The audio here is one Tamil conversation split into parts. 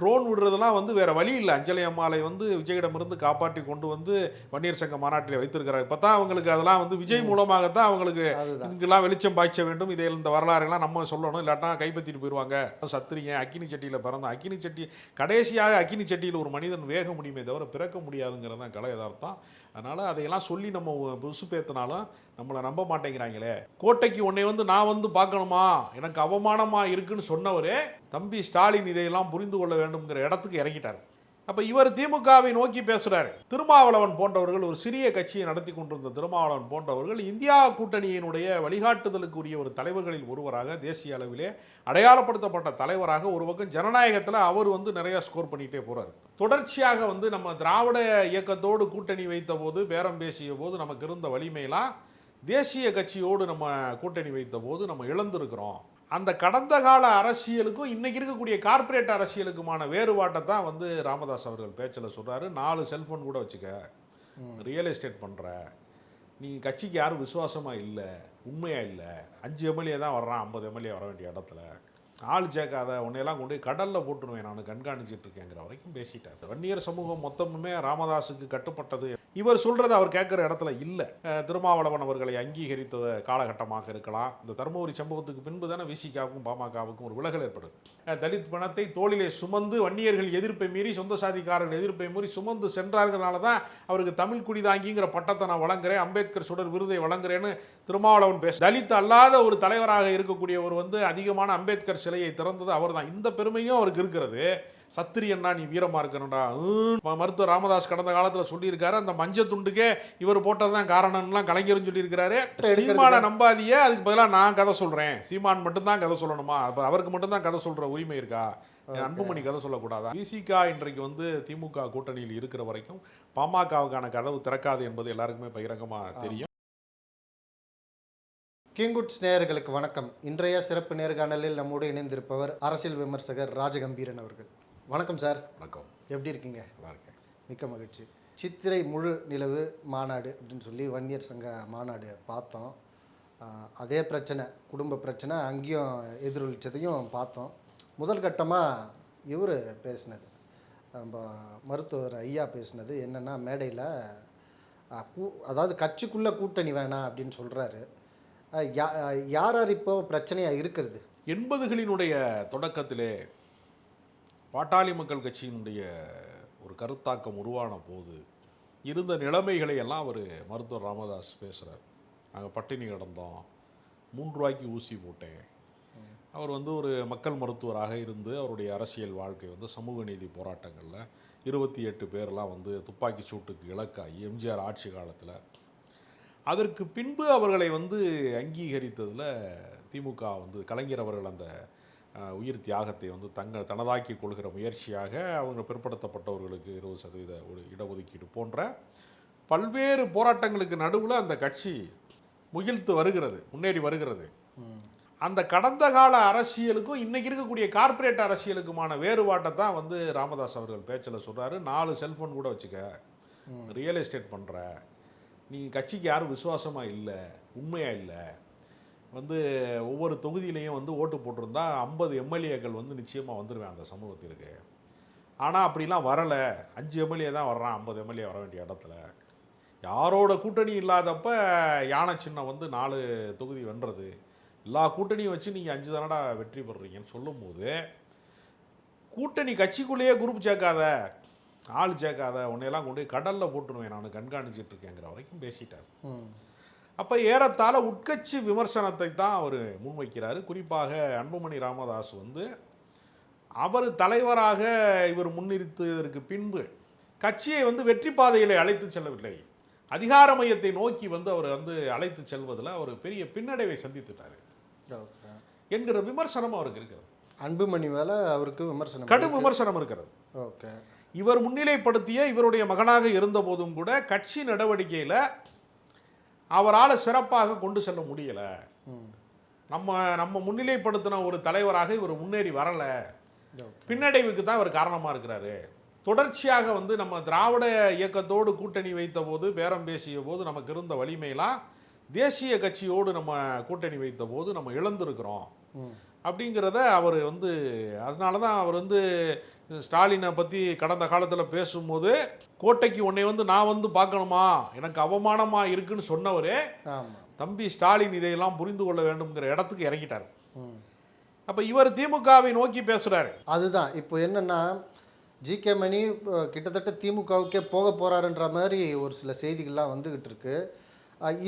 ட்ரோன் விடுறதெல்லாம் வந்து வேற வழி இல்லை. அஞ்சலி அம்மாளை வந்து விஜயிடமிருந்து காப்பாற்றி கொண்டு வந்து வன்னியர் சங்க மாநாட்டில் வைத்திருக்கிறார். இப்போ தான் அவங்களுக்கு அதெல்லாம் வந்து விஜய் மூலமாகத்தான் அவங்களுக்கு அதுதான். இதுக்கெல்லாம் வெளிச்சம் பாய்ச்ச வேண்டும். இதை இந்த வரலாறுலாம் நம்ம சொல்லணும். இல்லாட்டா கைப்பற்றிட்டு போயிடுவாங்க சத்திரிங்க அக்கினி சட்டியில் பிறந்த அக்கினி சட்டி கடைசியாக அக்கினி சட்டியில் ஒரு மனிதன் வேக முடியுமே தவிர பிறக்க முடியாதுங்கிறது தான் கலை யதார்த்தம். அதனால் அதையெல்லாம் சொல்லி நம்ம புசுப்பேத்தினாலும் நம்மளை நம்ப மாட்டேங்கிறாங்களே. கோட்டைக்கு உன்னை வந்து நான் வந்து பார்க்கணுமா? எனக்கு அவமானமாக இருக்குன்னு சொன்னவரே தம்பி ஸ்டாலின் இதையெல்லாம் புரிந்து கொள்ள வேண்டும்ங்கிற இடத்துக்கு இறங்கிட்டார். அப்போ இவர் திமுகவை நோக்கி பேசுகிறார் திருமாவளவன் போன்றவர்கள் ஒரு சிறிய கட்சியை நடத்தி கொண்டிருந்த திருமாவளவன் போன்றவர்கள் இந்தியா கூட்டணியினுடைய வழிகாட்டுதலுக்குரிய ஒரு தலைவர்களில் ஒருவராக தேசிய அளவிலே அடையாளப்படுத்தப்பட்ட தலைவராக ஒரு பக்கம் ஜனநாயகத்தில் அவர் வந்து நிறைய ஸ்கோர் பண்ணிகிட்டே போகிறார் தொடர்ச்சியாக வந்து நம்ம திராவிட இயக்கத்தோடு கூட்டணி வைத்த போது பேரம் பேசிய போது நமக்கு இருந்த வலிமையெல்லாம் தேசிய கட்சியோடு நம்ம கூட்டணி வைத்த போது நம்ம இழந்திருக்கிறோம். அந்த கடந்த கால அரசியலுக்கும் இன்னைக்கு இருக்கக்கூடிய கார்ப்பரேட் அரசியலுக்குமான வேறுபாட்டை தான் வந்து ராமதாஸ் அவர்கள் பேச்சில் சொல்றாரு. நாலு செல்போன் கூட வச்சுக்க. ரியல் எஸ்டேட் பண்ற. நீ கட்சிக்கு யாரும் விசுவாசமா இல்லை உண்மையா இல்லை அஞ்சு எம்எல்ஏ தான் வர்றான் ஐம்பது எம்எல்ஏ வர வேண்டிய இடத்துல. ஆள் சேர்க்காத உன்னையெல்லாம் கொண்டு போய் கடல்ல போட்டுருவேன் நான் கண்காணிச்சிட்டு இருக்கேங்கிற வரைக்கும் பேசிட்டார். வன்னியர் சமூகம் மொத்தமுமே ராமதாஸுக்கு கட்டுப்பட்டது இவர் சொல்கிறது அவர் கேட்குற இடத்துல இல்லை. திருமாவளவன் அவர்களை அங்கீகரித்த காலகட்டமாக இருக்கலாம். இந்த தருமபுரி சம்பவத்துக்கு பின்பு தானே விசிகாவுக்கும் பாமகவுக்கும் ஒரு விலகல் ஏற்படுது. தலித் பணத்தை தோளிலே சுமந்து வன்னியர்கள் எதிர்ப்பை மீறி சொந்த சாதிக்காரர்கள் எதிர்ப்பை மீறி சுமந்து சென்றார்களால தான் அவருக்கு தமிழ் குடிதாங்கிங்கிற பட்டத்தை நான் வழங்குறேன் அம்பேத்கர் சுடர் விருதை வழங்குறேன்னு திருமாவளவன் பேச தலித் அல்லாத ஒரு தலைவராக இருக்கக்கூடியவர் வந்து அதிகமான அம்பேத்கர் சிலையை திறந்தது அவர்தான். இந்த பெருமையும் அவருக்கு இருக்கிறது. சத்திரியன்னா நீ வீரமா இருக்கணும்டா. மருத்துவர் ராமதாஸ் கடந்த காலத்துல சொல்லியிருக்காரு அந்த மஞ்ச துண்டுக்கே இவர் போட்டதுதான் காரணம்லாம் கலைஞரும் சொல்லியிருக்கிறாரு. சீமான நம்பாதிய அதுக்கு பதிலாக நான் கதை சொல்றேன். சீமான் மட்டும்தான் கதை சொல்லணுமா? அப்ப அவருக்கு மட்டும்தான் கதை சொல்ற உரிமை இருக்கா? அன்புமணி கதை சொல்லக்கூடாதா? விசிகா இன்றைக்கு வந்து திமுக கூட்டணியில் இருக்கிற வரைக்கும் பாமகவுக்கான கதவு திறக்காது என்பது எல்லாருக்குமே பகிரங்கமா தெரியும். கிங்குட்ஸ் நேயர்களுக்கு வணக்கம். இன்றைய சிறப்பு நேர்காணலில் நம்மோடு இணைந்திருப்பவர் அரசியல் விமர்சகர் ராஜகம்பீரன் அவர்கள். வணக்கம் சார். வணக்கம். எப்படி இருக்கீங்க? நல்லா இருக்கேன். மிக்க மகிழ்ச்சி. சித்திரை முழு நிலவு மாநாடு அப்படின்னு சொல்லி வன்னியர் சங்க மாநாடு பார்த்தோம். அதே பிரச்சனை குடும்ப பிரச்சனை அங்கேயும் எதிரொலிச்சதையும் பார்த்தோம். முதல் கட்டமாக இவர் பேசினது. நம்ம மருத்துவர் ஐயா பேசினது என்னென்னா மேடையில் அதாவது கட்சிக்குள்ளே கூட்டணி வேணாம் அப்படின்னு சொல்கிறாரு யார் யார் இப்போ பிரச்சனையாக இருக்கிறது? எண்பதுகளினுடைய தொடக்கத்திலே பாட்டாளி மக்கள் கட்சியினுடைய ஒரு கருத்தாக்கம் உருவான போது இருந்த நிலைமைகளை எல்லாம் அவர் மருத்துவர் ராமதாஸ் பேசுகிறார் நாங்கள் பட்டினி கிடந்தோம். மூன்று ரூபாய்க்கு ஊசி போட்டேன். அவர் வந்து ஒரு மக்கள் மருத்துவராக இருந்து அவருடைய அரசியல் வாழ்க்கை வந்து சமூக நீதி போராட்டங்களில் இருபத்தி எட்டு பேர்லாம் வந்து துப்பாக்கி சூட்டுக்கு இலக்காகி எம்ஜிஆர் ஆட்சி காலத்தில். அதற்கு பின்பு அவர்களை வந்து அங்கீகரித்ததில் திமுக வந்து கலைஞர் அவர்கள் அந்த உயிர் தியாகத்தை வந்து தங்க தனதாக்கி கொள்கிற முயற்சியாக அவங்க பிற்படுத்தப்பட்டவர்களுக்கு இருபது சதவீத ஒரு இடஒதுக்கீடு போன்ற பல்வேறு போராட்டங்களுக்கு நடுவில் அந்த கட்சி முகிழ்த்து வருகிறது முன்னேறி வருகிறது. அந்த கடந்த கால அரசியலுக்கும் இன்னைக்கு இருக்கக்கூடிய கார்ப்பரேட் அரசியலுக்குமான வேறுபாட்டை தான் வந்து ராமதாஸ் அவர்கள் பேச்சில் சொல்றாரு. நாலு செல்போன் கூட வச்சுக்க. ரியல் எஸ்டேட் பண்ற. நீ கட்சிக்கு யாரும் விசுவாசமா இல்லை உண்மையா இல்லை. வந்து ஒவ்வொரு தொகுதியிலையும் வந்து ஓட்டு போட்டிருந்தா ஐம்பது எம்எல்ஏக்கள் வந்து நிச்சயமாக வந்துடுவேன் அந்த சமூகத்திற்கு. ஆனால் அப்படிலாம் வரலை. அஞ்சு எம்எல்ஏ தான் வர்றான். ஐம்பது எம்எல்ஏ வர வேண்டிய இடத்துல. யாரோட கூட்டணி இல்லாதப்ப யானை சின்னம் வந்து நாலு தொகுதி வென்றது. எல்லா கூட்டணியும் வச்சு நீங்கள் அஞ்சு தானடா வெற்றி பெறுறீங்கன்னு சொல்லும்போது கூட்டணி கட்சிக்குள்ளேயே குரூப் சேர்க்காத ஆள் சேர்க்காத உன்னையெல்லாம் கொண்டு போய் கடலில் போட்டுருவேன் நான் கண்காணிச்சிட்டு இருக்கேங்கிற வரைக்கும் பேசிட்டார். அப்போ ஏறத்தாழ உட்கட்சி விமர்சனத்தை தான் அவர் முன்வைக்கிறாரு. குறிப்பாக அன்புமணி ராமதாஸ் வந்து அவர் தலைவராக இவர் முன்னிறுத்துவதற்கு பின்பு கட்சியை வந்து வெற்றி பாதையிலே அழைத்து செல்லவில்லை. அதிகார மையத்தை நோக்கி வந்து அவர் வந்து அழைத்து செல்வதில் அவர் பெரிய பின்னடைவை சந்தித்துட்டார் என்கிற விமர்சனம் அவருக்கு இருக்கிறது. அன்புமணி மேலே அவருக்கு விமர்சனம் கடும் விமர்சனம் இருக்கிறது. ஓகே. இவர் முன்னிலைப்படுத்திய இவருடைய மகனாக இருந்த போதும் கூட கட்சி நடவடிக்கையில் அவரால் சிறப்பாக கொண்டு செல்ல முடியல. நம்ம நம்ம முன்னிலைப்படுத்தின ஒரு தலைவராக இவர் முன்னேறி வரல. பின்னடைவுக்கு தான் இவர் காரணமாக இருக்கிறாரு. தொடர்ச்சியாக வந்து நம்ம திராவிட இயக்கத்தோடு கூட்டணி வைத்த போது பேரம் பேசிய போது நமக்கு இருந்த வலிமையெல்லாம் தேசிய கட்சியோடு நம்ம கூட்டணி வைத்த போது நம்ம இழந்திருக்கிறோம். அப்படிங்கிறத அவர் வந்து அதனால தான் அவர் வந்து ஸ்டாலினை பற்றி கடந்த காலத்தில் பேசும்போது கோட்டைக்கு உன்னை வந்து நான் வந்து பார்க்கணுமா? எனக்கு அவமானமாக இருக்குன்னு சொன்னவரே தம்பி ஸ்டாலின் இதையெல்லாம் புரிந்து கொள்ள வேண்டும்ங்கிற இடத்துக்கு இறங்கிட்டார். அப்போ இவர் திமுகவை நோக்கி பேசுகிறாரு அதுதான். இப்போ என்னன்னா ஜிகே மணி அஹ், கிட்டத்தட்ட திமுகவுக்கே போக போறாருன்ற மாதிரி ஒரு சில செய்திகள்லாம் வந்துகிட்டு இருக்கு. அஹ்,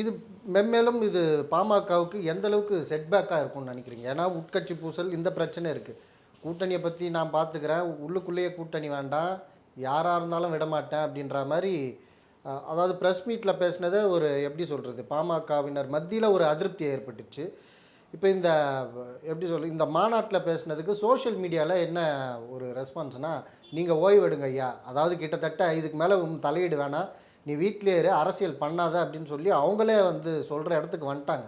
இது மென்மேலும் இது பாமகவுக்கு எந்த அளவுக்கு செட்பேக்காக இருக்கும்னு நினைக்கிறீங்க? ஏன்னா உட்கட்சி பூசல் இந்த பிரச்சனை இருக்குது கூட்டணியை பற்றி நான் பார்த்துக்கிறேன். உள்ளுக்குள்ளேயே கூட்டணி வேண்டாம். யாராக இருந்தாலும் விட மாட்டேன் அப்படின்ற மாதிரி அதாவது ப்ரெஸ் மீட்டில் பேசினதை ஒரு எப்படி சொல்கிறது பாமகவினர் மத்தியில் ஒரு அதிருப்தி ஏற்பட்டுச்சு. இப்போ இந்த எப்படி சொல் இந்த மாநாட்டில் பேசுனதுக்கு சோஷியல் மீடியாவில் என்ன ஒரு ரெஸ்பான்ஸ்னால் நீங்கள் ஓய்வெடுங்க ஐயா. அதாவது கிட்டத்தட்ட இதுக்கு மேலே தலையீடு வேணாம். நீ வீட்டிலே இரு அரசியல் பண்ணாத அப்படின்னு சொல்லி அவங்களே வந்து சொல்கிற இடத்துக்கு வந்துட்டாங்க.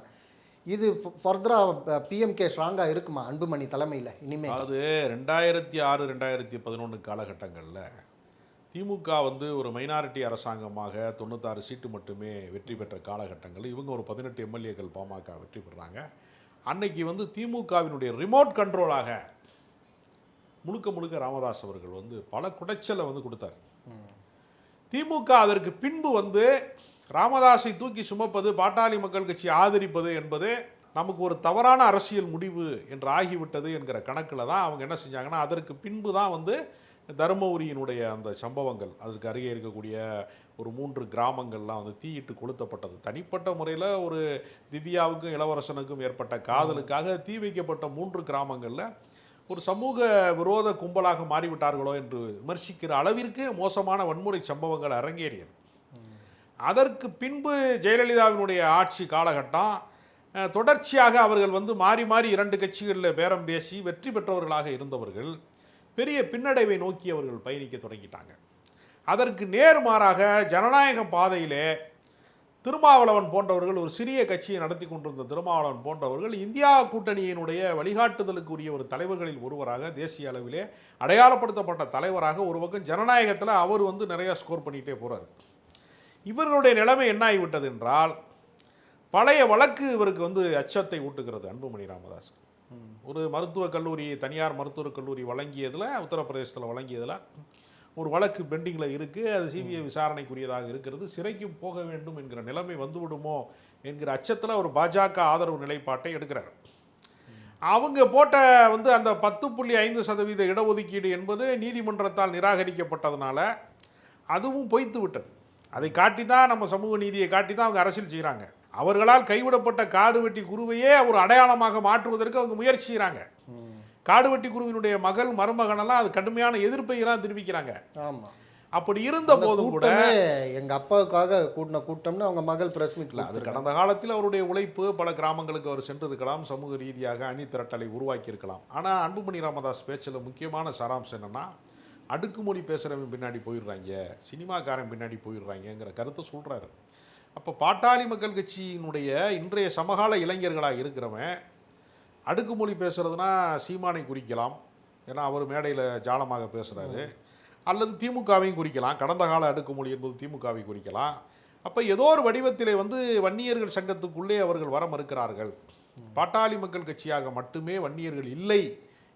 இது ஃபர்தராக பிஎம்கே ஸ்ட்ராங்காக இருக்குமா அன்புமணி தலைமையில் இனிமேல் அதாவது ரெண்டாயிரத்தி ஆறு ரெண்டாயிரத்தி பதினொன்று காலகட்டங்களில் திமுக வந்து ஒரு மைனாரிட்டி அரசாங்கமாக தொண்ணூத்தாறு சீட்டு மட்டுமே வெற்றி பெற்ற காலகட்டங்கள் இவங்க ஒரு பதினெட்டு எம்எல்ஏக்கள் பாமக வெற்றி பெறாங்க அன்னைக்கு வந்து திமுகவினுடைய ரிமோட் கண்ட்ரோலாக முழுக்க முழுக்க ராமதாஸ் அவர்கள் வந்து பல குடைச்சலை வந்து கொடுத்தார். திமுக அதற்கு பின்பு வந்து ராமதாஸை தூக்கி சுமப்பது பாட்டாளி மக்கள் கட்சி ஆதரிப்பது என்பது நமக்கு ஒரு தவறான அரசியல் முடிவு என்று ஆகிவிட்டது என்கிற கணக்கில் தான் அவங்க என்ன செஞ்சாங்கன்னா அதற்கு பின்பு தான் வந்து தருமபுரியினுடைய அந்த சம்பவங்கள் அதற்கு அருகே இருக்கக்கூடிய ஒரு மூன்று கிராமங்கள்லாம் வந்து தீயிட்டு கொளுத்தப்பட்டது. தனிப்பட்ட முறையில் ஒரு திவ்யாவுக்கும் இளவரசனுக்கும் ஏற்பட்ட காதலுக்காக தீ வைக்கப்பட்ட மூன்று கிராமங்களில் ஒரு சமூக விரோத கும்பலாக மாறிவிட்டார்களோ என்று விமர்சிக்கிற அளவிற்கு மோசமான வன்முறை சம்பவங்கள் அரங்கேறியது. அதற்கு பின்பு ஜெயலலிதாவினுடைய ஆட்சி காலகட்டம் தொடர்ச்சியாக அவர்கள் வந்து மாறி மாறி இரண்டு கட்சிகளில் பேரம் பேசி வெற்றி பெற்றவர்களாக இருந்தவர்கள் பெரிய பின்னடைவை நோக்கி அவர்கள் பயணிக்க தொடங்கிட்டாங்க. அதற்கு நேர்மாறாக ஜனநாயக பாதையிலே திருமாவளவன் போன்றவர்கள் ஒரு சிறிய கட்சியை நடத்தி கொண்டிருந்த திருமாவளவன் போன்றவர்கள் இந்தியா கூட்டணியினுடைய வழிகாட்டுதலுக்குரிய ஒரு தலைவர்களில் ஒருவராக தேசிய அளவிலே அடையாளப்படுத்தப்பட்ட தலைவராக ஒரு பக்கம் ஜனநாயகத்தில் அவர் வந்து நிறைய ஸ்கோர் பண்ணிகிட்டே போறாரு. இவர்களுடைய நிலைமை என்ன ஆகிவிட்டது என்றால் பழைய வழக்கு இவருக்கு வந்து அச்சத்தை ஊட்டுகிறது அன்புமணி ராமதாஸ். ஒரு மருத்துவக் கல்லூரி தனியார் மருத்துவக் கல்லூரி வழங்கியதில் உத்தரப்பிரதேசத்தில் வழங்கியதில் ஒரு வழக்கு பெண்டிங்கில் இருக்குது. அது சிபிஐ விசாரணைக்குரியதாக இருக்கிறது. சிறைக்கு போக வேண்டும் என்கிற நிலைமை வந்துவிடுமோ என்கிற அச்சத்தில் ஒரு பாஜக ஆதரவு நிலைப்பாட்டை எடுக்கிறார் அவங்க போட்ட வந்து அந்த பத்து புள்ளி ஐந்து சதவீத இடஒதுக்கீடு என்பது நீதிமன்றத்தால் நிராகரிக்கப்பட்டதுனால அதுவும் பொய்த்து விட்டது. அதை காட்டி தான் நம்ம சமூக நீதியை காட்டி தான் அவங்க அரசியல் செய்கிறாங்க. அவர்களால் கைவிடப்பட்ட காடு வெட்டி குருவையே ஒரு அடையாளமாக மாற்றுவதற்கு அவங்க முயற்சி செய்கிறாங்க. காடு வெட்டி குருவினுடைய மகள் மருமகனெல்லாம் அது கடுமையான எதிர்ப்பை எல்லாம் தெரிவிக்கிறாங்க. ஆமாம் அப்படி இருந்த போதும் கூட எங்கள் அப்பாவுக்காக கூட்டின கூட்டம்னு அவங்க மகள் ப்ரெஸ் மீட் இல்ல, அது கடந்த காலத்தில் அவருடைய உழைப்பு பல கிராமங்களுக்கு அவர் சென்று இருக்கலாம் சமூக ரீதியாக அணி திரட்டலை உருவாக்கி இருக்கலாம் ஆனால் அன்புமணி ராமதாஸ் பேச்சில் முக்கியமான சாராம்சம் என்னன்னா அடுக்குமொழி பேசுகிறவன் பின்னாடி போயிடுறாங்க சினிமாக்காரன் பின்னாடி போயிடுறாங்கங்கிற கருத்தை சொல்கிறாரு அப்போ பாட்டாளி மக்கள் கட்சியினுடைய இன்றைய சமகால இளைஞர்களாக இருக்கிறவன் அடுக்குமொழி பேசுறதுனா சீமானை குறிக்கலாம். ஏன்னா அவர் மேடையில் ஜாலமாக பேசுகிறாரு அல்லது திமுகவையும் குறிக்கலாம். கடந்த கால அடுக்குமொழி என்பது திமுகவை குறிக்கலாம். அப்போ ஏதோ ஒரு வடிவத்திலே வந்து வன்னியர்கள் சங்கத்துக்குள்ளே அவர்கள் வர மறுக்கிறார்கள். பாட்டாளி மக்கள் கட்சியாக மட்டுமே வன்னியர்கள் இல்லை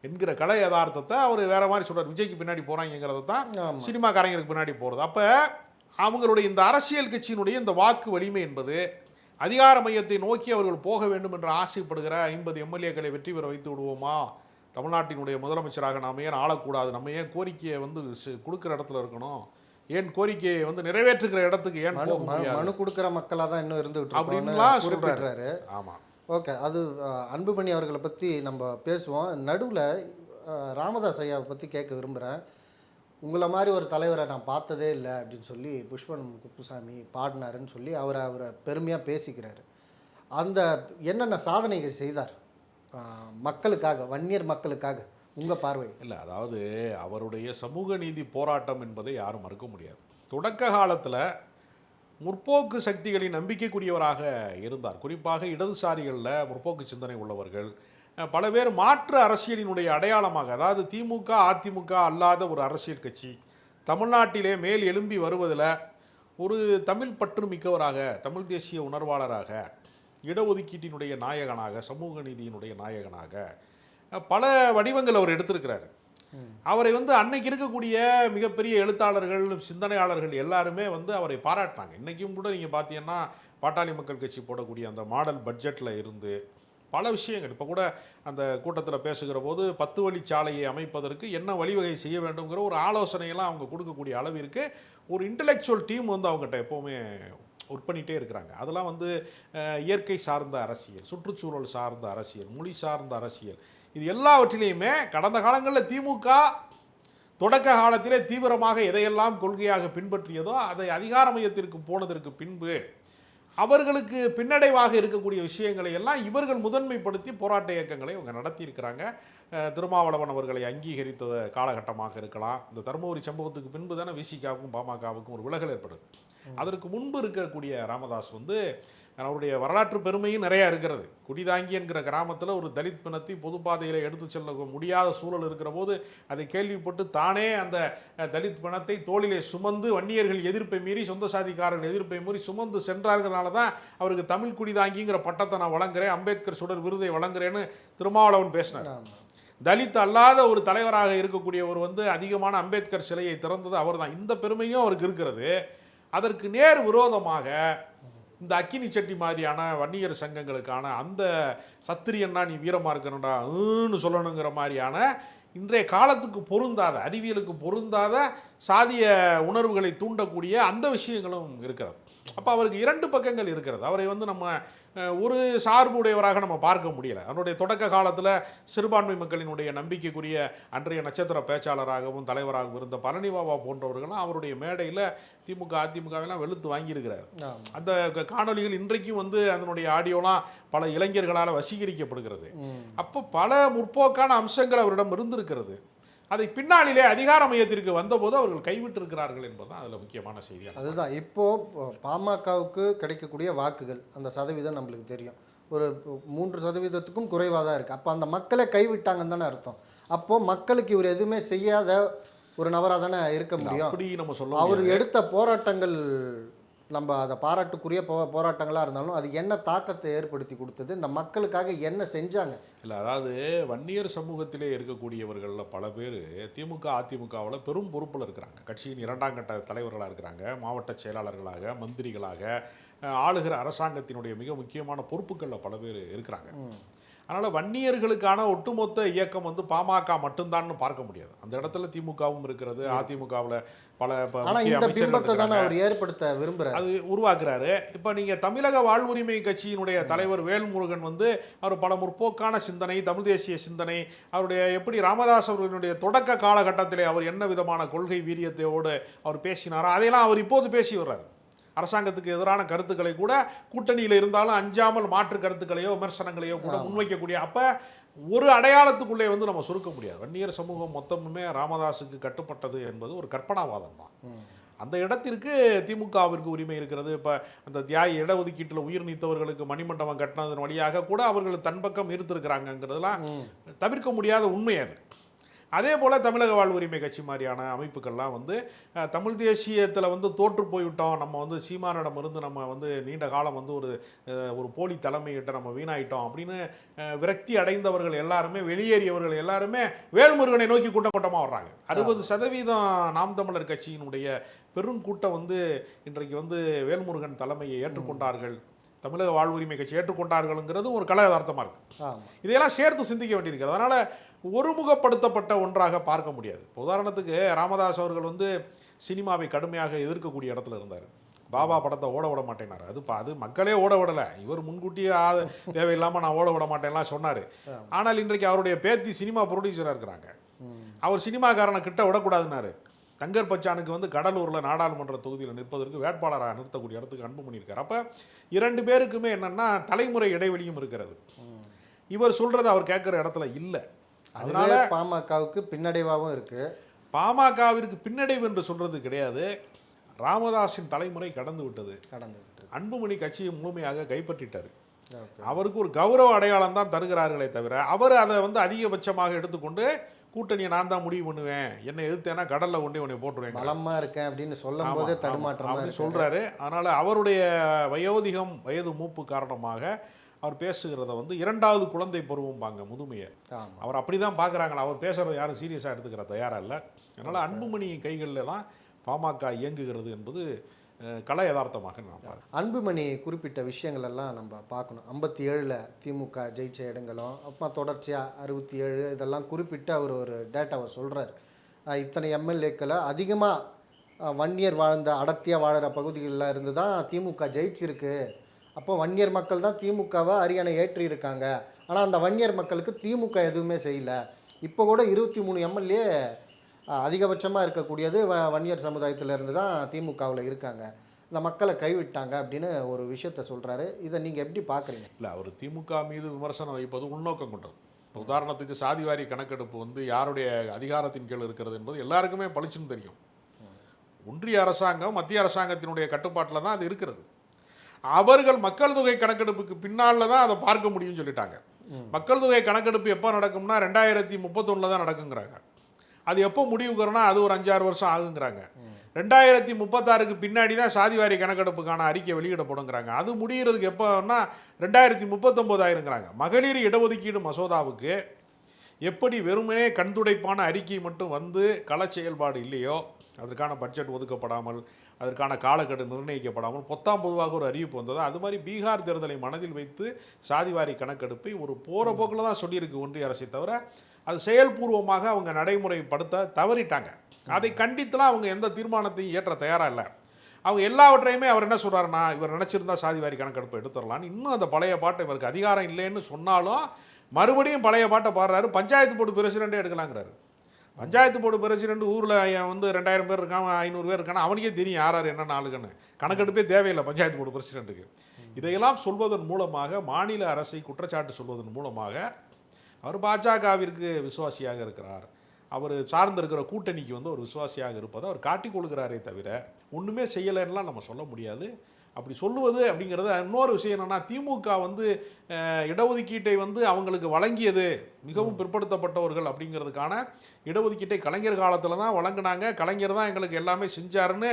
என்கிற கலை யதார்த்தத்தை அவர் வேற மாதிரி சொல்றார். விஜய்க்கு பின்னாடி போறாங்கிறத தான் சினிமாக்காரங்களுக்கு பின்னாடி போகிறது அப்போ அவங்களுடைய இந்த அரசியல் கட்சியினுடைய இந்த வாக்கு வலிமை என்பது அதிகார மையத்தை நோக்கி அவர்கள் போக வேண்டும் என்று ஆசைப்படுகிற ஐம்பது எம்எல்ஏக்களை வெற்றி பெற வைத்து விடுவோமா? தமிழ்நாட்டினுடைய முதலமைச்சராக நாம் ஏன் ஆளக்கூடாது? நம்ம ஏன் கோரிக்கையை வந்து கொடுக்கிற இடத்துல இருக்கணும்? ஏன் கோரிக்கையை வந்து நிறைவேற்றுகிற இடத்துக்கு ஏன் மனு கொடுக்குற மக்களாக தான் இன்னும் இருந்துகிட்டு அப்படின்லாம். குறிப்பிடுறாரு. ஆமாம் ஓகே அது அன்புமணி அவர்களை பற்றி நம்ம பேசுவோம். நடுவில் ராமதாஸ் ஐயாவை பற்றி கேட்க விரும்புகிறேன் உங்களை மாதிரி ஒரு தலைவரை நான் பார்த்ததே இல்லை அப்படின்னு சொல்லி புஷ்பன் குப்புசாமி பாடினாருன்னு சொல்லி அவரை அவரை பெருமையாக பேசிக்கிறாரு. அந்த என்னென்ன சாதனைகள் செய்தார்? மக்களுக்காக வன்னியர் மக்களுக்காக உங்கள் பார்வை? இல்லை அதாவது அவருடைய சமூக நீதி போராட்டம் என்பதை யாரும் மறுக்க முடியாது. தொடக்க காலத்தில் முற்போக்கு சக்திகளின் நம்பிக்கைக்குரியவராக இருந்தார். குறிப்பாக இடதுசாரிகளில் முற்போக்கு சிந்தனை உள்ளவர்கள் பல பேர் மாற்று அரசியலினுடைய அடையாளமாக அதாவது திமுக அதிமுக அல்லாத ஒரு அரசியல் கட்சி தமிழ்நாட்டிலே மேல் எழும்பி வருவதில் ஒரு தமிழ் பற்று மிக்கவராக தமிழ் தேசிய உணர்வாளராக இடஒதுக்கீட்டினுடைய நாயகனாக சமூக நீதியினுடைய நாயகனாக பல வடிவங்கள் அவர் எடுத்திருக்கிறாரு. அவரை வந்து அன்னைக்கு இருக்கக்கூடிய மிகப்பெரிய எழுத்தாளர்கள் சிந்தனையாளர்கள் எல்லாருமே வந்து அவரை பாராட்டினாங்க. இன்னைக்கும் கூட நீங்கள் பார்த்தீங்கன்னா பாட்டாளி மக்கள் கட்சி போடக்கூடிய அந்த மாடல் பட்ஜெட்டில் இருந்து பல விஷயங்கள். இப்போ கூட அந்த கூட்டத்தில் பேசுகிற போது பத்து வழிச்சாலையை அமைப்பதற்கு என்ன வழிவகை செய்ய வேண்டுங்கிற ஒரு ஆலோசனையெல்லாம் அவங்க கொடுக்கக்கூடிய அளவிற்கு ஒரு இன்டலெக்சுவல் டீம் வந்து அவங்ககிட்ட எப்போவுமே ஒர்க் பண்ணிகிட்டே இருக்கிறாங்க. அதெல்லாம் வந்து இயற்கை சார்ந்த அரசியல் சுற்றுச்சூழல் சார்ந்த அரசியல் மொழி சார்ந்த அரசியல். இது எல்லாவற்றிலையுமே கடந்த காலங்களில் திமுக தொடக்க காலத்திலே தீவிரமாக எதையெல்லாம் கொள்கையாக பின்பற்றியதோ அதை அதிகார மையத்திற்கு போனதற்கு பின்பு அவர்களுக்கு பின்னடைவாக இருக்கக்கூடிய விஷயங்களை எல்லாம் இவர்கள் முதன்மைப்படுத்தி போராட்ட இயக்கங்களை அவங்க நடத்தியிருக்கிறாங்க. திருமாவளவன் அவர்களை அங்கீகரித்த காலகட்டமாக இருக்கலாம். இந்த தருமபுரி சம்பவத்துக்கு பின்பு தானே விசிகாவுக்கும் பாமகவுக்கும் ஒரு விலகல் ஏற்படுது. அதற்கு முன்பு இருக்கக்கூடிய ராமதாஸ் வந்து அவருடைய வரலாற்று பெருமையும் நிறையா இருக்கிறது. குடிதாங்கி என்கிற கிராமத்தில் ஒரு தலித் பிணத்தை பொதுப்பாதையில் எடுத்து செல்ல முடியாத சூழல் இருக்கிற போது அதை கேள்விப்பட்டு தானே அந்த தலித் பிணத்தை தோளிலே சுமந்து வன்னியர்கள் எதிர்ப்பை மீறி சொந்த சாதிக்காரர்கள் எதிர்ப்பை மீறி சுமந்து சென்றார்களால தான் அவருக்கு தமிழ் குடிதாங்கிங்கிற பட்டத்தை நான் வழங்குறேன் அம்பேத்கர் சுடர் விருதை வழங்குறேன்னு திருமாவளவன் பேசினார். தலித் அல்லாத ஒரு தலைவராக இருக்கக்கூடியவர் வந்து அதிகமான அம்பேத்கர் சிலையை திறந்தது அவர்தான். இந்த பெருமையும் அவருக்கு இருக்கிறது. அதற்கு நேர் விரோதமாக இந்த அக்கினி சட்டி மாதிரியான வன்னியர் சங்கங்களுக்கான அந்த சத்திரியன்னா நீ வீரமாக இருக்கணும்டா ன்னு சொல்லணுங்கிற மாதிரியான இன்றைய காலத்துக்கு பொருந்தாத அறிவியலுக்கு பொருந்தாத சாதிய உணர்வுகளை தூண்டக்கூடிய அந்த விஷயங்களும் இருக்கிறது. அப்போ அவருக்கு இரண்டு பக்கங்கள் இருக்கிறது. அவரை வந்து நம்ம ஒரு சார்புடையவராக நம்ம பார்க்க முடியல. அவருடைய தொடக்க காலத்தில் சிறுபான்மை மக்களினுடைய நம்பிக்கைக்குரிய அன்றைய நட்சத்திர பேச்சாளராகவும் தலைவராகவும் இருந்த பழனி பாபா போன்றவர்களும் அவருடைய மேடையில் திமுக அதிமுகவெல்லாம் வெளுத்து வாங்கியிருக்கிறார். அந்த க- காணொளிகள் இன்றைக்கும் வந்து அதனுடைய ஆடியோலாம் பல இளைஞர்களால் வசீகரிக்கப்படுகிறது. அப்போ பல முற்போக்கான அம்சங்கள் அவரிடம் இருந்திருக்கிறது. அதை பின்னாளிலே அதிகார மையத்திற்கு வந்தபோது அவர்கள் கைவிட்டிருக்கிறார்கள் என்பதுதான் அதில் முக்கியமான செய்தியாக அதுதான். இப்போது பாமகவுக்கு கிடைக்கக்கூடிய வாக்குகள் அந்த சதவீதம் நம்மளுக்கு தெரியும். ஒரு மூன்று சதவீதத்துக்கும் குறைவாக தான் இருக்குது அப்போ அந்த மக்களை கைவிட்டாங்கன்னு தானே அர்த்தம். அப்போது மக்களுக்கு இவர் எதுவுமே செய்யாத ஒரு நபராக தானே இருக்க முடியும். அப்படி நம்ம சொல்ல அவர். எடுத்த போராட்டங்கள் நம்ம அதை பாராட்டுக்குரிய போ போராட்டங்களாக இருந்தாலும் அது என்ன தாக்கத்தை ஏற்படுத்தி கொடுத்தது இந்த மக்களுக்காக என்ன செஞ்சாங்க? இல்லை அதாவது வன்னியர் சமூகத்திலே இருக்கக்கூடியவர்களில் பல பேர் திமுக அதிமுகவில் பெரும் பொறுப்பில் இருக்கிறாங்க. கட்சியின் இரண்டாம் கட்ட தலைவர்களாக இருக்கிறாங்க மாவட்ட செயலாளர்களாக மந்திரிகளாக ஆளுகிற அரசாங்கத்தினுடைய மிக முக்கியமான பொறுப்புகளில் பல பேர் இருக்கிறாங்க. அதனால் வன்னியர்களுக்கான ஒட்டுமொத்த இயக்கம் வந்து பாமக மட்டும்தான்னு பார்க்க முடியாது. அந்த இடத்துல திமுகவும் இருக்கிறது அதிமுகவில் பல இந்த பிம்பத்தை தானே. அவர் ஏற்படுத்த விரும்புகிறார் அது உருவாக்குறாரு. இப்போ நீங்கள் தமிழக வாழ்வுரிமை கட்சியினுடைய தலைவர் வேல்முருகன் வந்து அவர் பல முற்போக்கான சிந்தனை தமிழ் தேசிய சிந்தனை அவருடைய எப்படி ராமதாஸ் அவர்களுடைய தொடக்க காலகட்டத்திலே அவர் என்ன விதமான கொள்கை வீரியத்தையோடு அவர் பேசினாரோ அதையெல்லாம் அவர் இப்போது பேசி வர்றாரு. அரசாங்கத்துக்கு எதிரான கருத்துக்களை கூட கூட்டணியில் இருந்தாலும் அஞ்சாமல் மாற்று கருத்துக்களையோ விமர்சனங்களையோ கூட. முன்வைக்கக்கூடிய அப்போ ஒரு அடையாளத்துக்குள்ளே வந்து நம்ம சுருக்க முடியாது வன்னியர் சமூகம் மொத்தமுமே ராமதாஸுக்கு கட்டுப்பட்டது என்பது ஒரு கற்பனாவாதம் தான். அந்த இடத்திற்கு திமுகவிற்கு உரிமை இருக்கிறது இப்போ அந்த தியாகி இடஒதுக்கீட்டில் உயிர் நீத்தவர்களுக்கு மணிமண்டபம் கட்டினதன் வழியாக கூட அவர்கள் தன் பக்கம் ஈர்த்திருக்கிறாங்கங்கிறதுலாம் ம். தவிர்க்க முடியாத உண்மை அது அதே போல் தமிழக வாழ்வுரிமை கட்சி மாதிரியான அமைப்புகள்லாம் வந்து தமிழ் தேசியத்தில் வந்து தோற்று போய்விட்டோம். நம்ம வந்து சீமானிடம் இருந்து நம்ம வந்து நீண்ட காலம் வந்து ஒரு ஒரு போலி தலைமையிட்ட நம்ம வீணாயிட்டோம் அப்படின்னு விரக்தி அடைந்தவர்கள் எல்லாருமே வெளியேறியவர்கள் எல்லாருமே வேல்முருகனை நோக்கி கூட்டம் கூட்டமாக வர்றாங்க. அறுபது சதவீதம் நாம் தமிழர் கட்சியினுடைய பெருங்கூட்டம் வந்து இன்றைக்கு வந்து வேல்முருகன் தலைமையை ஏற்றுக்கொண்டார்கள். தமிழக வாழ்வுரிமை கட்சி ஏற்றுக்கொண்டார்கள்ங்கிறது ஒரு கல யதார்த்தமாக இருக்கு. ஆமாம் இதையெல்லாம் சேர்த்து சிந்திக்க வேண்டியிருக்கிறது. அதனால் ஒருமுகப்படுத்தப்பட்ட ஒன்றாக பார்க்க முடியாது. உதாரணத்துக்கு ராமதாஸ் அவர்கள் வந்து சினிமாவை கடுமையாக எதிர்க்கக்கூடிய இடத்துல இருந்தார். பாபா படத்தை ஓட விட மாட்டேனார் அது அது மக்களே ஓட விடலை. இவர் முன்கூட்டியே தேவையில்லாமல் நான் ஓட விட மாட்டேன்லாம் சொன்னார். ஆனால் இன்றைக்கு அவருடைய பேத்தி சினிமா ப்ரொடியூசராக இருக்கிறாங்க. அவர் சினிமாக்காரனை கிட்ட விடக்கூடாதுன்னாரு. தங்கர் பச்சானுக்கு வந்து கடலூரில் நாடாளுமன்ற தொகுதியில் நிற்பதற்கு வேட்பாளராக நிறுத்தக்கூடிய இடத்துக்கு அன்பு பண்ணியிருக்கார். அப்போ இரண்டு பேருக்குமே என்னன்னா தலைமுறை இடைவெளியும் இருக்கிறது. இவர் சொல்கிறது அவர் கேட்குற இடத்துல இல்லை. அதனால பாமகவுக்கு பின்னடைவாகவும் இருக்கு. பாமகவிற்கு பின்னடைவு என்று சொல்றது கிடையாது. ராமதாஸின் தலைமுறை கடந்து விட்டது. கடந்து விட்டு அன்புமணி கட்சியை முழுமையாக கைப்பற்றிட்டார். அவருக்கு ஒரு கௌரவ அடையாளம் தான் தருகிறார்களே தவிர அவர் அதை வந்து அதிகபட்சமாக எடுத்துக்கொண்டு கூட்டணியை நான் தான் முடிவு பண்ணுவேன் என்னை எதிர்த்தேன்னா கடல்ல கொண்டு உன்னை போட்டுருவேன் பலமா இருக்கேன் அப்படின்னு சொல்லும் போதே. தடுமாற்றமா சொல்றாரு. அதனால அவருடைய வயோதிகம் வயது மூப்பு காரணமாக அவர் பேசுகிறத வந்து இரண்டாவது குழந்தை பருவம்பாங்க முதுமையை. அவர் அப்படி தான் பார்க்குறாங்களா அவர் பேசுகிறத யாரும் சீரியஸாக எடுத்துக்கிற தயாராக இல்லை. அதனால் அன்புமணி கைகளில் தான் பாமக இயங்குகிறது என்பது கல யதார்த்தமாக நான் அன்புமணி குறிப்பிட்ட விஷயங்கள் எல்லாம் நம்ம பார்க்கணும். ஐம்பத்தி ஏழில் திமுக ஜெயிச்ச இடங்களும் அப்புறம் தொடர்ச்சியாக அறுபத்தி ஏழு இதெல்லாம் குறிப்பிட்டு அவர் ஒரு டேட்டாவை சொல்கிறார் இத்தனை எம்எல்ஏக்களை அதிகமாக வன்னியர் வாழ்ந்த அடர்த்தியாக வாழுற பகுதிகளில் இருந்து தான் திமுக ஜெயிச்சிருக்கு. அப்போ வன்னியர் மக்கள் தான் திமுகவை அரியணை ஏற்றி இருக்காங்க ஆனால் அந்த வன்னியர் மக்களுக்கு திமுக எதுவுமே செய்யலை. இப்போ கூட இருபத்தி மூணு எம்எல்ஏ அதிகபட்சமாக இருக்கக்கூடியது வ- வன்னியர் சமுதாயத்திலேருந்து தான் திமுகவில் இருக்காங்க. இந்த மக்களை கைவிட்டாங்க அப்படின்னு ஒரு விஷயத்த சொல்கிறாரு இதை நீங்கள் எப்படி பார்க்குறீங்க இல்லை அவர் திமுக மீது விமர்சனம் வைப்பது உள்நோக்கம் கொண்டது. இப்போ உதாரணத்துக்கு சாதிவாரி கணக்கெடுப்பு வந்து யாருடைய அதிகாரத்தின் கீழ் இருக்கிறது என்பது எல்லாருக்குமே பளிச்சுன்னு தெரியும். ஒன்றிய அரசாங்கம் மத்திய அரசாங்கத்தினுடைய கட்டுப்பாட்டில் தான் அது இருக்கிறது. அவர்கள் மக்கள் தொகை கணக்கெடுப்புக்கு பின்னால் தான் அதை பார்க்க முடியும்னு சொல்லிட்டாங்க. மக்கள் தொகை கணக்கெடுப்பு எப்போ நடக்கும்னா ரெண்டாயிரத்தி முப்பத்தொன்னில் தான் நடக்குங்கிறாங்க. அது எப்போ முடிவுக்குறோன்னா அது ஒரு அஞ்சாறு வருஷம் ஆகுங்கிறாங்க. ரெண்டாயிரத்தி முப்பத்தாறுக்கு பின்னாடி தான் சாதிவாரி கணக்கெடுப்புக்கான அறிக்கை வெளியிடப்படுங்கிறாங்க. அது முடிகிறதுக்கு எப்போன்னா ரெண்டாயிரத்தி முப்பத்தொம்போது ஆயிருங்கிறாங்க. மகளிர் இடஒதுக்கீடு மசோதாவுக்கு எப்படி வெறுமனே கண்துடைப்பான அறிக்கை மட்டும் வந்து கள செயல்பாடு இல்லையோ அதற்கான பட்ஜெட் ஒதுக்கப்படாமல் அதற்கான காலக்கெடு நிர்ணயிக்கப்படாமல் பொத்தாம் பொதுவாக ஒரு அறிவிப்பு வந்தது. அது மாதிரி பீகார் தேர்தலை மனதில் வைத்து சாதிவாரி கணக்கெடுப்பை ஒரு போகிற போக்கில் தான் சொல்லியிருக்கு ஒன்றிய அரசை தவிர அது செயல்பூர்வமாக அவங்க நடைமுறைப்படுத்த தவறிட்டாங்க. அதை கண்டித்துலாம் அவங்க எந்த தீர்மானத்தையும் ஏற்ற தயாராக இல்லை. அவங்க எல்லாவற்றையுமே அவர் என்ன சொல்கிறாருன்னா இவர் நினச்சிருந்தா சாதிவாரி கணக்கெடுப்பு எடுத்துடலான்னு இன்னும் அந்த பழைய பாட்டை இவருக்கு அதிகாரம் இல்லைன்னு சொன்னாலும் மறுபடியும் பழைய பாட்டை பாடுறாரு. பஞ்சாயத்து போர்டு பிரசிடெண்ட்டே எடுக்கலாங்கிறாரு. பஞ்சாயத்து போர்டு பிரசிடென்ட் ஊரில் வந்து ரெண்டாயிரம் பேர் இருக்கான் ஐநூறு பேர் இருக்கான் அவனுக்கே தெரியும் யார் யார் என்ன ஆளுகன்னு கணக்கெடுப்பே தேவையில்லை பஞ்சாயத்து போர்டு பிரசிடென்ட்டுக்கு இதையெல்லாம் சொல்வதன் மூலமாக மாநில அரசை குற்றச்சாட்டு சொல்வதன் மூலமாக அவர் பாஜகவிற்கு விசுவாசியாக இருக்கிறார். அவர் சார்ந்திருக்கிற கூட்டணிக்கு வந்து ஒரு விசுவாசியாக இருப்பதை அவர் காட்டிக் கொள்கிறாரே தவிர ஒன்றுமே செய்யலைன்னுலாம் நம்ம சொல்ல முடியாது. அப்படி சொல்லுவது அப்படிங்கிறது இன்னொரு விஷயம் என்னன்னா திமுக வந்து இடஒதுக்கீட்டை வந்து அவங்களுக்கு வழங்கியது மிகவும் பிற்படுத்தப்பட்டவர்கள் அப்படிங்கிறதுக்கான இடஒதுக்கீட்டை கலைஞர் காலத்தில் தான் வழங்கினாங்க. கலைஞர் தான் எங்களுக்கு எல்லாமே செஞ்சாருன்னு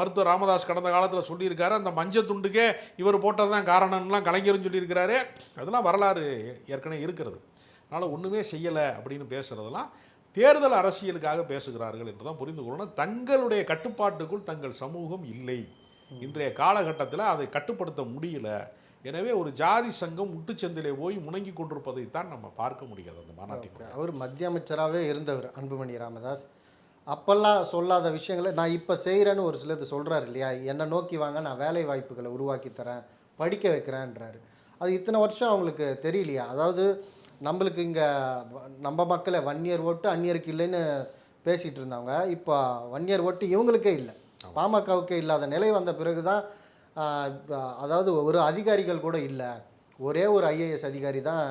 மருத்துவர் ராமதாஸ் கடந்த காலத்தில் சொல்லியிருக்காரு. அந்த மஞ்சள் துண்டுக்கே இவர் போட்டது தான் காரணம்லாம் கலைஞரும் சொல்லியிருக்கிறாரு. அதெல்லாம் வரலாறு ஏற்கனவே இருக்கிறது. அதனால் ஒன்றுமே செய்யலை அப்படின்னு பேசுகிறதெல்லாம் தேர்தல் அரசியலுக்காக பேசுகிறார்கள் என்று தான் புரிந்து கொள்ளணும். தங்களுடைய கட்டுப்பாட்டுக்குள் தங்கள் சமூகம் இல்லை. இன்றைய காலகட்டத்தில் அதை கட்டுப்படுத்த முடியல. எனவே ஒரு ஜாதி சங்கம் முட்டுச்சந்திலே போய் முணங்கி கொண்டிருப்பதைத்தான் நம்ம பார்க்க முடியாது அந்த மாநாட்டில் அவர் மத்திய அமைச்சராகவே இருந்தவர் அன்புமணி ராமதாஸ். அப்பெல்லாம் சொல்லாத விஷயங்களை நான் இப்போ செய்கிறேன்னு ஒரு சிலது சொல்கிறாரு இல்லையா? என்னை நோக்கி வாங்க நான் வேலை வாய்ப்புகளை உருவாக்கி தரேன் படிக்க வைக்கிறேன்றாரு. அது இத்தனை வருஷம் அவங்களுக்கு தெரியலையா? அதாவது நம்மளுக்கு இங்கே நம்ம மக்களை வன்னியர் ஓட்டு அந்நியருக்கு இல்லைன்னு பேசிகிட்டு இருந்தவங்க இப்போ வன்னியர் ஓட்டு இவங்களுக்கே இல்லை. பாமகவுக்கே இல்லாத நிலை வந்த பிறகு தான் அதாவது ஒரு அதிகாரிகள் கூட இல்லை. ஒரே ஒரு ஐஏஎஸ் அதிகாரி தான்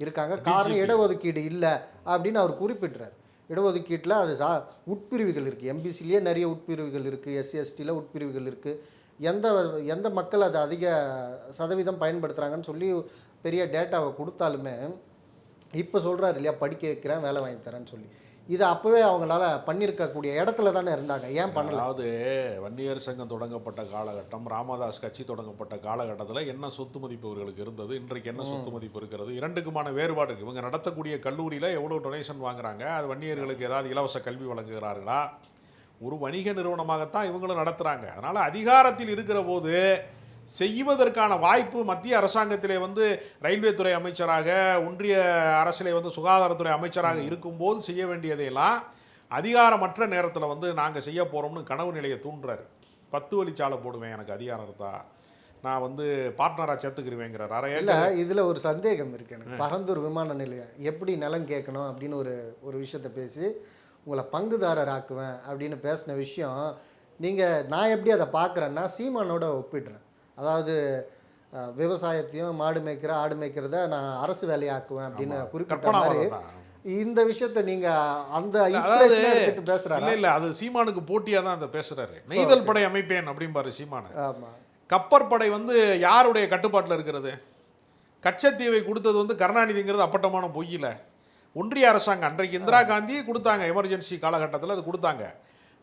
இருக்காங்க காரணம் இடஒதுக்கீடு இல்லை அப்படின்னு அவர் குறிப்பிட்றார். இடஒதுக்கீட்டில் அது சா உட்பிரிவுகள் இருக்குது எம்பிசிலேயே நிறைய உட்பிரிவுகள் இருக்குது எஸ்சி எஸ்டியில் உட்பிரிவுகள் இருக்குது எந்த எந்த மக்கள் அதை அதிக சதவீதம் பயன்படுத்துகிறாங்கன்னு சொல்லி பெரிய டேட்டாவை கொடுத்தாலுமே இப்போ சொல்கிறாரு இல்லையா படிக்க வைக்கிறேன் வேலை வாங்கி தரேன்னு சொல்லி. இதை அப்போவே அவங்களால பண்ணியிருக்கக்கூடிய இடத்துல தானே இருந்தாங்க. ஏன் பண்ணல? அதாவது வன்னியர் சங்கம் தொடங்கப்பட்ட காலகட்டம் ராமதாஸ் கட்சி தொடங்கப்பட்ட காலகட்டத்தில் என்ன சொத்து மதிப்பு இவர்களுக்கு இருந்தது இன்றைக்கு என்ன சொத்து மதிப்பு இருக்கிறது இரண்டுக்குமான வேறுபாடு இருக்குது இவங்க நடத்தக்கூடிய கல்லூரியில் எவ்வளோ டொனேஷன் வாங்குறாங்க அது வன்னியர்களுக்கு ஏதாவது இலவச கல்வி வழங்குகிறார்களா? ஒரு வணிக நிறுவனமாகத்தான் இவங்களும் நடத்துகிறாங்க அதனால் அதிகாரத்தில் இருக்கிற போது செய்வதற்கான வாய்ப்பு மத்திய அரசாங்கத்திலே வந்து ரயில்வே துறை அமைச்சராக ஒன்றிய அரசிலே வந்து சுகாதாரத்துறை அமைச்சராக இருக்கும்போது செய்ய வேண்டியதையெல்லாம் அதிகாரமற்ற நேரத்தில் வந்து நாங்கள் செய்ய போகிறோம்னு கனவு நிலையை தூண்டுறாரு. பத்து வழிச்சாலை போடுவேன் எனக்கு அதிகாரம் இருந்தா. நான் வந்து பார்ட்னராக சேர்த்துக்கிருவேங்கிறார். அரை இல்லை இதில் ஒரு சந்தேகம் இருக்கு எனக்கு. பரந்தூர் விமான நிலையம். எப்படி நிலம் கேட்கணும் அப்படின்னு ஒரு ஒரு விஷயத்த பேசி உங்களை பங்குதாரர் ஆக்குவேன் அப்படின்னு பேசின விஷயம் நீங்கள் நான் எப்படி அதை பார்க்குறேன்னா சீமானோட ஒப்பிடுறேன். அதாவது விவசாயத்தையும் மாடு மேய்க்கிற ஆடு மேய்க்கிறத நான் அரசு வேலையாக்குவேன் அப்படின்னு குறிப்பிட்ட மாதிரி இந்த விஷயத்த நீங்கள் அந்த பேசுகிறாரா இல்லை இல்லை அது சீமானுக்கு போட்டியாக தான் அதை பேசுறாரு. நெய்தல் படை அமைப்பேன் அப்படிம்பாரு சீமானு. ஆமாம் கப்பற்படை வந்து யாருடைய கட்டுப்பாட்டில் இருக்கிறது? கச்சத்தீவை கொடுத்தது வந்து கருணாநிதிங்கிறது அப்பட்டமான பொய்யில. ஒன்றிய அரசாங்கம் அன்றைக்கு இந்திரா காந்தி கொடுத்தாங்க எமர்ஜென்சி காலகட்டத்தில் அது கொடுத்தாங்க.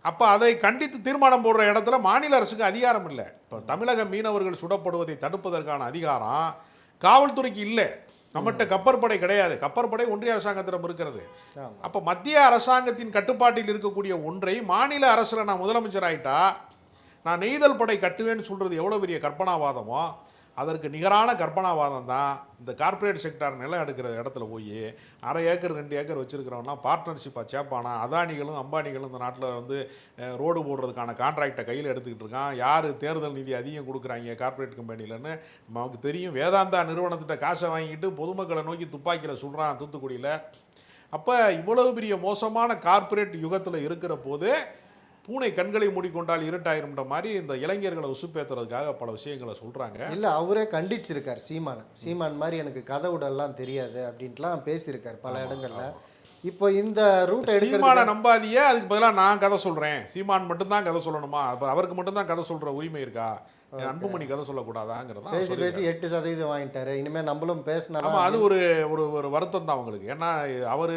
அப்போ அதை கண்டித்து தீர்மானம் போடுற இடத்துல மாநில அரசுக்கு அதிகாரம் இல்லை. இப்போ தமிழக மீனவர்கள் சுடப்படுவதை தடுப்பதற்கான அதிகாரம் காவல்துறைக்கு இல்லை. நம்மகிட்ட கப்பற்படை கிடையாது. கப்பற்படை ஒன்றிய அரசாங்கத்திடம் இருக்கிறது. அப்போ மத்திய அரசாங்கத்தின் கட்டுப்பாட்டில் இருக்கக்கூடிய ஒன்றை மாநில அரசில் நான் முதலமைச்சர் ஆயிட்டா நான் நெய்தல் படை கட்டுவேன்னு சொல்கிறது எவ்வளோ பெரிய கற்பனாவாதமோ அதற்கு நிகரான கற்பனாவாதம் தான் இந்த கார்ப்பரேட் செக்டார் நிலம் எடுக்கிற இடத்துல போய் அரை ஏக்கர் ரெண்டு ஏக்கர் வச்சிருக்கிறவன்லாம் பார்ட்னர்ஷிப்பாக சேப்பானா அதானிகளும் அம்பானிகளும் இந்த நாட்டில் வந்து ரோடு போடுறதுக்கான கான்ட்ராக்டை கையில் எடுத்துக்கிட்டு இருக்கான். யார் தேர்தல் நிதி அதிகம் கொடுக்குறாங்க கார்ப்பரேட் கம்பெனிலன்னு நமக்கு தெரியும். வேதாந்தா நிறுவனத்திட்ட காசை வாங்கிட்டு பொதுமக்களை நோக்கி துப்பாக்கியில் சுடுறான் தூத்துக்குடியில். அப்போ இவ்வளவு பெரிய மோசமான கார்ப்பரேட் யுகத்தில் இருக்கிற போது பூனை கண்களை மூடிக்கொண்டால் இருட்டாயிரும்ன்ற மாதிரி இந்த இளைஞர்களை உசுப்பேத்துறதுக்காக பல விஷயங்களை சொல்கிறாங்க இல்ல அவரே கண்டிச்சிருக்கார் சீமானை. சீமான் மாதிரி எனக்கு கதை விடலாம் தெரியாது அப்படின்ட்டுலாம் பேசியிருக்கார் பல இடங்கள்ல. இப்போ இந்த ரூட்டை சீமானை நம்பாதியே அதுக்கு பதிலாக நான் கதை சொல்கிறேன் சீமான் மட்டும்தான் கதை சொல்லணுமா? அப்போ அவருக்கு மட்டும்தான் கதை சொல்கிற உரிமை இருக்கா? அன்புமணி கதை சொல்லக்கூடாதாங்கிறதா பேசி பேசி எட்டு சதவீதம் வாங்கிட்டாரு. இனிமே நம்மளும் பேசினா ஆமாம் அது ஒரு ஒரு ஒரு வருத்தம் தான் அவங்களுக்கு. ஏன்னா அவர்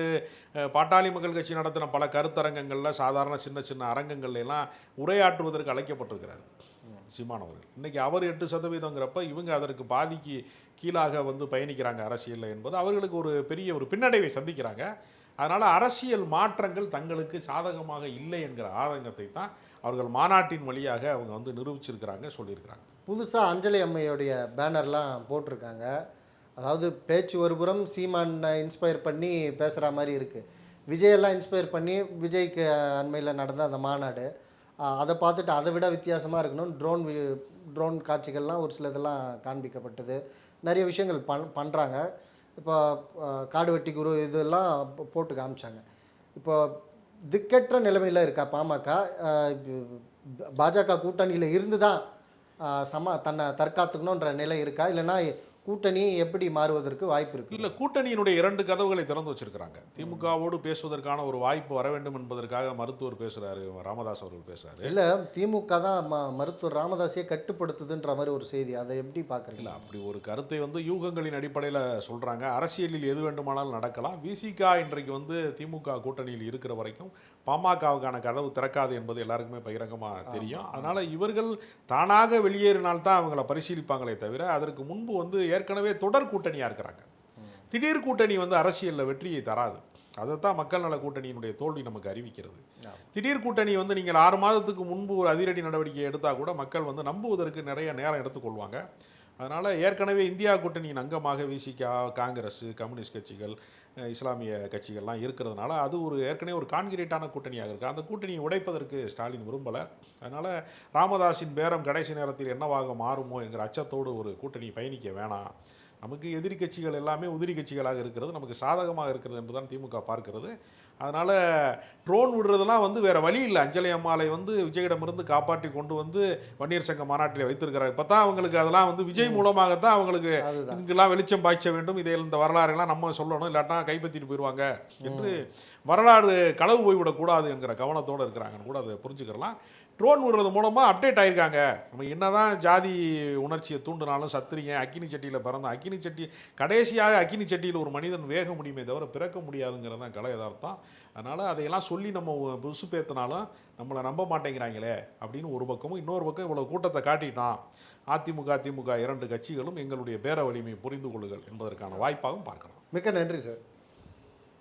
பாட்டாளி மக்கள் கட்சி நடத்தின பல கருத்தரங்கங்களில் சாதாரண சின்ன சின்ன அரங்கங்கள்ல எல்லாம் உரையாற்றுவதற்கு அழைக்கப்பட்டிருக்கிறார் சீமான் அவர்கள். இன்னைக்கு அவர் எட்டு சதவீதங்கிறப்ப இவங்க அதற்கு பாதிக்கு கீழாக வந்து பயணிக்கிறாங்க அரசியலில் என்பது அவர்களுக்கு ஒரு பெரிய ஒரு பின்னடைவை சந்திக்கிறாங்க. அதனால் அரசியல் மாற்றங்கள் தங்களுக்கு சாதகமாக இல்லை என்கிற ஆதங்கத்தை தான் அவர்கள் மாநாட்டின் வழியாக அவங்க வந்து நிரூபிச்சிருக்கிறாங்க சொல்லியிருக்கிறாங்க. புதுசாக அஞ்சலி அம்மையோடைய பேனர்லாம் போட்டிருக்காங்க. அதாவது பேச்சு ஒருபுறம் சீமானை இன்ஸ்பயர் பண்ணி பேசுகிற மாதிரி இருக்குது விஜயெல்லாம் இன்ஸ்பயர் பண்ணி விஜய்க்கு அண்மையில் நடந்த அந்த மாநாடு. அதை பார்த்துட்டு அதை விட வித்தியாசமாக இருக்கணும் ட்ரோன் ட்ரோன் காட்சிகள்லாம் ஒரு சில இதெல்லாம் காண்பிக்கப்பட்டது. நிறைய விஷயங்கள் பண் பண்ணுறாங்க இப்போ ஆஹ் காடு வெட்டி குரு இதெல்லாம் போட்டு காமிச்சாங்க. இப்போ திக்கற்ற நிலைமையில் இருக்கா பாமக? பாஜக கூட்டணியில் இருந்து தான் சம தன்னை தற்காத்துக்கணுன்ற நிலை இருக்கா? இல்லைன்னா கூட்டணி எப்படி மாறுவதற்கு வாய்ப்பு இருக்கு? இல்ல கூட்டணியினுடைய இரண்டு கதவுகளை திறந்து வச்சிருக்கிறாங்க. திமுகவோடு பேசுவதற்கான ஒரு வாய்ப்பு வர வேண்டும் என்பதற்காக மருத்துவர் பேசுறாரு ராமதாஸ் அவர்கள் பேசுறாரு. இல்லை திமுக தான் மருத்துவர் ராமதாஸையே கட்டுப்படுத்துதுன்ற மாதிரி ஒரு செய்தி. அதை எப்படி இல்ல பார்க்குறீங்க அப்படி ஒரு கருத்தை வந்து யூகங்களின் அடிப்படையில் சொல்றாங்க. அரசியலில் எது வேண்டுமானாலும் நடக்கலாம். விசிகா இன்றைக்கு வந்து திமுக கூட்டணியில் இருக்கிற வரைக்கும் பாமகவுக்கான கதவு திறக்காது என்பது எல்லாருக்குமே பகிரங்கமா தெரியும். அதனால இவர்கள் தானாக வெளியேறினால்தான் அவங்கள பரிசீலிப்பாங்களே தவிர அதற்கு முன்பு வந்து ஏற்கனவே தொடர் கூட்டணியா இருக்கிறாங்க. திடீர் கூட்டணி வந்து அரசியலில் வெற்றியை தராது. அதைத்தான் மக்கள் நல கூட்டணியினுடைய தோல்வி நமக்கு அறிவிக்கிறது. திடீர் கூட்டணி வந்து நீங்கள் ஆறு மாதத்துக்கு முன்பு ஒரு அதிரடி நடவடிக்கை எடுத்தால் கூட மக்கள் வந்து நம்புவதற்கு நிறைய நேரம் எடுத்துக்கொள்வாங்க அதனால் ஏற்கனவே இந்தியா கூட்டணியின் அங்கமாக விசிகா காங்கிரஸ் கம்யூனிஸ்ட் கட்சிகள் இஸ்லாமிய கட்சிகள்லாம் இருக்கிறதுனால அது ஒரு ஏற்கனவே ஒரு கான்கிரீட்டான கூட்டணியாக இருக்குது அந்த கூட்டணியை உடைப்பதற்கு ஸ்டாலின் விரும்பலை. அதனால் ராமதாஸின் பேரம் கடைசி நேரத்தில் என்னவாக மாறுமோ என்கிற அச்சத்தோடு ஒரு கூட்டணி பயணிக்க வேணாம். நமக்கு எதிரி கட்சிகள் எல்லாமே உதிரி கட்சிகளாக இருக்கிறது நமக்கு சாதகமாக இருக்கிறது என்று தான் திமுக பார்க்கிறது. அதனால் ட்ரோன் விடுறதெல்லாம் வந்து வேற வழி இல்லை. அஞ்சலி அம்மாளை வந்து விஜயிடமிருந்து காப்பாற்றி கொண்டு வந்து வன்னியர் சங்க மாநாட்டில் வைத்திருக்கிறார். இப்போ தான் அவங்களுக்கு அதெல்லாம் வந்து விஜய் மூலமாகத்தான் அவங்களுக்கு இதுக்கெல்லாம் வெளிச்சம் பாய்ச்ச வேண்டும். இதை இந்த வரலாறுலாம் நம்ம சொல்லணும். இல்லாட்டா கைப்பற்றிட்டு போயிடுவாங்க என்று வரலாறு களவு போய்விடக்கூடாது என்கிற கவனத்தோடு இருக்கிறாங்கன்னு கூட அதை புரிஞ்சுக்கிறலாம். ட்ரோன் விடுறது மூலமாக அப்டேட் ஆகிருக்காங்க நம்ம என்ன தான் ஜாதி உணர்ச்சியை தூண்டினாலும் சத்திரிங்க அக்கினி சட்டியில் பிறந்த அக்கினி சட்டி கடைசியாக அக்கினி சட்டியில் ஒரு மனிதன் வேக முடியுமே தவிர பிறக்க முடியாதுங்கிறது தான் கலை யதார்த்தம். அதனால் அதையெல்லாம் சொல்லி நம்ம புதுசு பேத்தினாலும் நம்மளை நம்ப மாட்டேங்கிறாங்களே அப்படின்னு ஒரு பக்கமும் இன்னொரு பக்கம் இவ்வளோ கூட்டத்தை காட்டிட்டான். அதிமுக திமுக இரண்டு கட்சிகளும் எங்களுடைய பேர வலிமையை புரிந்து கொள்ளுங்கள் என்பதற்கான வாய்ப்பாகவும் பார்க்கலாம். மிக்க நன்றி சார்.